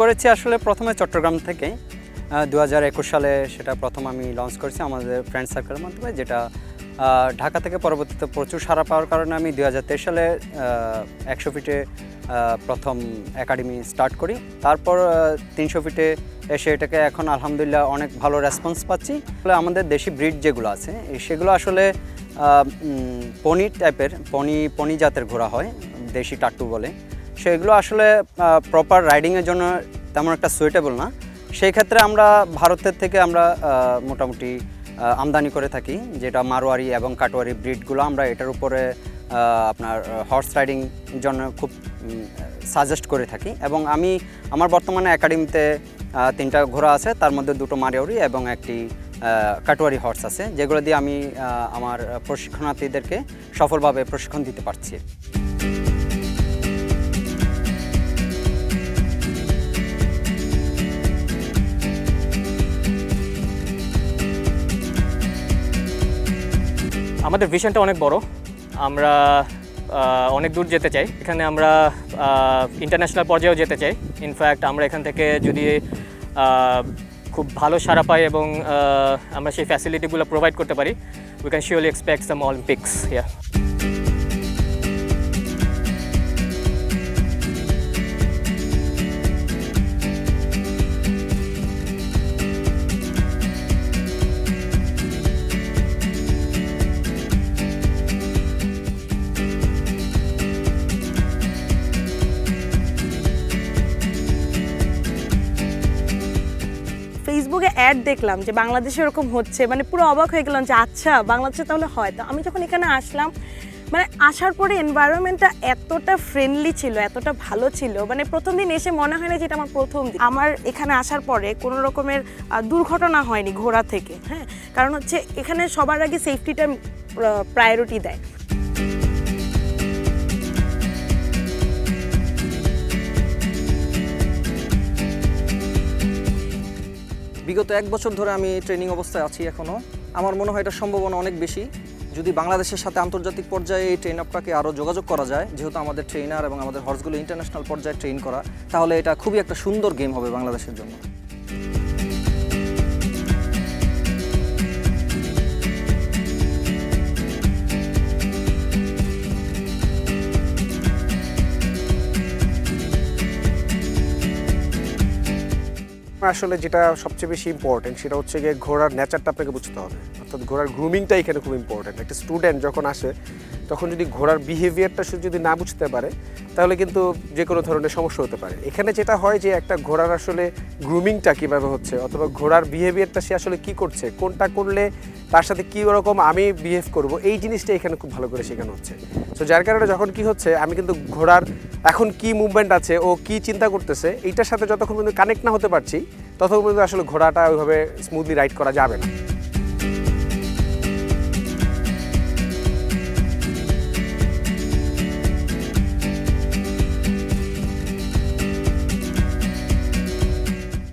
করেছি আসলে প্রথমে চট্টগ্রাম থেকে। দু হাজার একুশ সালে সেটা প্রথম আমি লঞ্চ করেছি আমাদের ফ্রেন্ড সার্কেলের মাধ্যমে যেটা ঢাকা থেকে পরবর্তীতে প্রচুর সারা পাওয়ার কারণে আমি দু হাজার তেইশ সালে একশো ফিটে প্রথম একাডেমি স্টার্ট করি। তারপর তিনশো ফিটে এসে এটাকে এখন আলহামদুলিল্লাহ অনেক ভালো রেসপন্স পাচ্ছি। আসলে আমাদের দেশি ব্রিড যেগুলো আছে সেগুলো আসলে আহ, উম, পনি টাইপের পনি পনি জাতের ঘোড়া হয় দেশি টাট্টু বলে। সেগুলো আসলে প্রপার রাইডিংয়ের জন্য তেমন একটা সুইটেবল না। সেই ক্ষেত্রে আমরা ভারতের থেকে আমরা মোটামুটি আমদানি করে থাকি, যেটা মারোয়ারি এবং কাটোয়ারি ব্রিডগুলো আমরা এটার উপরে আপনার হর্স রাইডিং জন্য খুব সাজেস্ট করে থাকি। এবং আমি, আমার বর্তমানে একাডেমিতে তিনটা ঘোড়া আছে, তার মধ্যে দুটো মারিয়ারি এবং একটি কাটোয়ারি হর্স আছে, যেগুলো দিয়ে আমি আমার প্রশিক্ষণার্থীদেরকে সফলভাবে প্রশিক্ষণ দিতে পারছি। আমাদের ভিশনটা অনেক বড়। আমরা অনেক দূর যেতে চাই। এখানে আমরা ইন্টারন্যাশনাল পর্যায়েও যেতে চাই। ইনফ্যাক্ট আমরা এখান থেকে যদি খুব ভালো সারা পাই এবং আমরা সেই ফ্যাসিলিটিগুলো প্রোভাইড করতে পারি we can surely expect some Olympics yeah ফেসবুকে অ্যাড দেখলাম যে বাংলাদেশে এরকম হচ্ছে মানে পুরো অবাক হয়ে গেলাম যে আচ্ছা বাংলাদেশে তাহলে হয়। তো আমি যখন এখানে আসলাম মানে আসার পরে এনভায়রনমেন্টটা এতটা ফ্রেন্ডলি ছিল, এতটা ভালো ছিল মানে প্রথম দিন এসে মনে হয় না যে এটা আমার প্রথম দিন। আমার এখানে আসার পরে কোনো রকমের দুর্ঘটনা হয়নি ঘোড়া থেকে হ্যাঁ? কারণ হচ্ছে এখানে সবার আগে সেফটিটা প্রায়োরিটি দেয়। বিগত এক বছর ধরে আমি ট্রেনিং অবস্থায় আছি এখনও আমার মনে হয় এটা সম্ভাবনা অনেক বেশি। যদি বাংলাদেশের সাথে আন্তর্জাতিক পর্যায়ে এই ট্রেন আপটাকে আরও যোগাযোগ করা যায়, যেহেতু আমাদের ট্রেনার এবং আমাদের হর্সগুলো ইন্টারন্যাশনাল পর্যায়ে ট্রেন করা, তাহলে এটা খুবই একটা সুন্দর গেম হবে বাংলাদেশের জন্য। আসলে যেটা সবচেয়ে বেশি ইম্পর্টেন্ট সেটা হচ্ছে গিয়ে ঘোড়ার নেচারটা আপনাকে বুঝতে হবে। অর্থাৎ ঘোড়ার গ্রুমিংটা এখানে খুব ইম্পর্টেন্ট একটা স্টুডেন্ট যখন আসে, তখন যদি ঘোড়ার বিহেভিয়ারটা সে যদি না বুঝতে পারে, তাহলে কিন্তু যে কোনো ধরনের সমস্যা হতে পারে। এখানে যেটা হয় যে একটা ঘোড়ার আসলে গ্রুমিংটা কীভাবে হচ্ছে, অথবা ঘোড়ার বিহেভিয়ারটা সে আসলে কি করছে, কোনটা করলে তার সাথে কী রকম আমি বিহেভ করব, এই জিনিসটা এখানে খুব ভালো করে শেখানো হচ্ছে। সো যার কারণে যখন কি হচ্ছে, আমি কিন্তু ঘোড়ার এখন কি মুভমেন্ট আছে, ও কি চিন্তা করতেছে, এইটার সাথে যতক্ষণ পর্যন্ত কানেক্ট না হতে পারছি, ততক্ষণ পর্যন্ত আসলে ঘোড়াটা ওইভাবে স্মুথলি রাইড করা যাবে না।